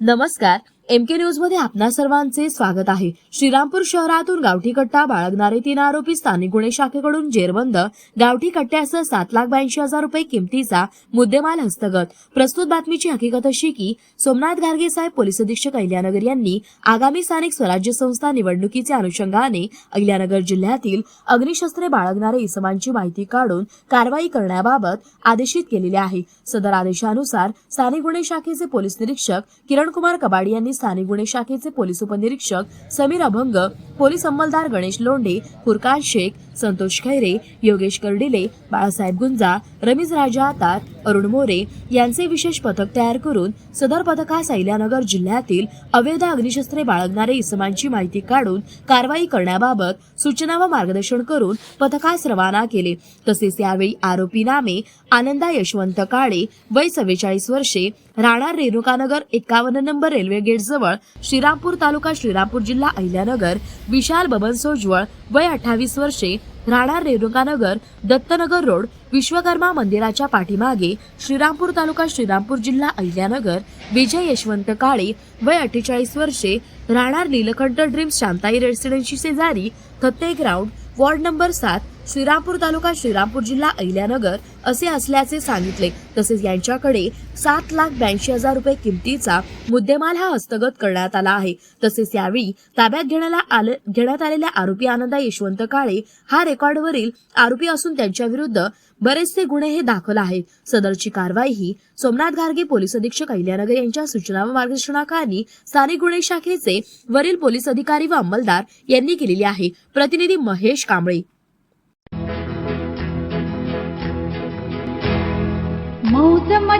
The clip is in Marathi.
नमस्कार एम के न्यूजमध्ये आपणा सर्वांचे स्वागत आहे. श्रीरामपूर शहरातून गावठी कट्टा बाळगणारे तीन आरोपी स्थानिक गुन्हे शाखेकडून जेरबंद. गावठी कट्ट्यासह सात लाख ब्याऐंशी हजार रुपये किमतीचा मुद्देमाल हस्तगत. प्रस्तुत बातमीची हकीकत अशी की सोमनाथ गार्गे साहेब पोलीस अधीक्षक अहिल्यानगर यांनी आगामी स्थानिक स्वराज्य संस्था निवडणुकीच्या अनुषंगाने अहिल्यानगर जिल्ह्यातील अग्निशस्त्रे बाळगणारे इसमांची माहिती काढून कारवाई करण्याबाबत आदेशित केलेले आहे. सदर आदेशानुसार स्थानिक गुन्हे शाखेचे पोलीस निरीक्षक किरणकुमार कबाडी यांनी स्थानिक गुन्हे शाखेचे पोलीस उपनिरीक्षक समीर अभंग पोलीस अंमलदार गणेश लोंढे फुरकान शेख संतोष खैरे योगेश कर्डिले बाळासाहेब गुंजा रमीज राजा आतार अरुण मोरे यांचे विशेष पथक तयार करून सदर पथकास अहिल्यानगर जिल्ह्यातील अवैध अग्निशस्त्रे बाळगणारे इसमांची माहिती काढून कारवाई करण्याबाबत सूचना व मार्गदर्शन करून पथकास रवाना केले. तसेच यावेळी आरोपी नामे आनंदा यशवंत काळे वय चव्वेचाळीस वर्षे राहणार रेणुकानगर एकावन्न नंबर रेल्वे गेट जवळ श्रीरामपूर तालुका श्रीरामपूर जिल्हा अहिल्यानगर विशाल बबन सोजवळ वय अठ्ठावीस वर्षे राहणार रेणुकानगर दत्तनगर रोड विश्वकर्मा मंदिराच्या पाठीमागे श्रीरामपूर तालुका श्रीरामपूर जिल्हा अहिल्यानगर विजय यशवंत काळे वय अठ्ठेचाळीस वर्षे राहणार नीलकंठ ड्रीम्स शांताई रेसिडेन्सी शेजारी थत्ते ग्राउंड वॉर्ड नंबर सात श्रीरामपूर तालुका श्रीरामपूर जिल्हा अहिल्यानगर असे असल्याचे सांगितले. तसेच यांच्याकडे सात लाख ब्याऐंशी हजार रुपये किमतीचा मुद्देमाल हा हस्तगत करण्यात आला आहे. तसेच यावेळी ताब्यात घेण्याला आले घेण्यात आलेल्या आरोपी आनंदा यशवंत काळे हा रेकॉर्डवरील आरोपी असून त्यांच्या विरुद्ध बरेचसे गुन्हे हे दाखल आहेत. सदरची कारवाई ही सोमनाथ गार्गे पोलीस अधीक्षक अहिल्यानगर यांच्या सूचना व मार्गदर्शनाखाली स्थानिक गुन्हे शाखेचे वरील पोलीस अधिकारी व अंमलदार यांनी केलेली आहे. प्रतिनिधी महेश कांबळे.